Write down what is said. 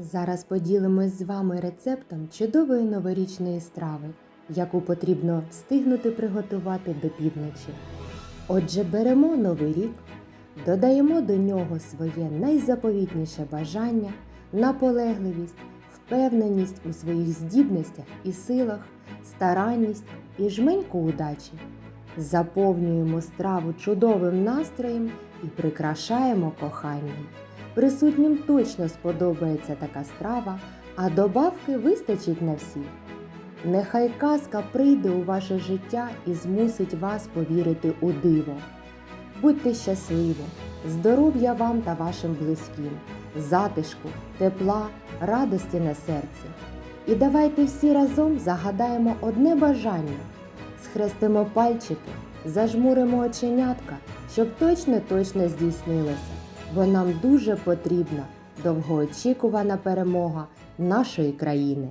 Зараз поділимось з вами рецептом чудової новорічної страви, яку потрібно встигнути приготувати до півночі. Отже, беремо новий рік, додаємо до нього своє найзаповітніше бажання, наполегливість, впевненість у своїх здібностях і силах, старанність і жменьку удачі. Заповнюємо страву чудовим настроєм і прикрашаємо коханням. Присутнім точно сподобається така страва, а добавки вистачить на всіх. Нехай казка прийде у ваше життя і змусить вас повірити у диво. Будьте щасливі, здоров'я вам та вашим близьким, затишку, тепла, радості на серці. І давайте всі разом загадаємо одне бажання, схрестимо пальчики, зажмуримо оченятка, щоб точно-точно здійснилося бо нам дуже потрібна довгоочікувана перемога нашої країни.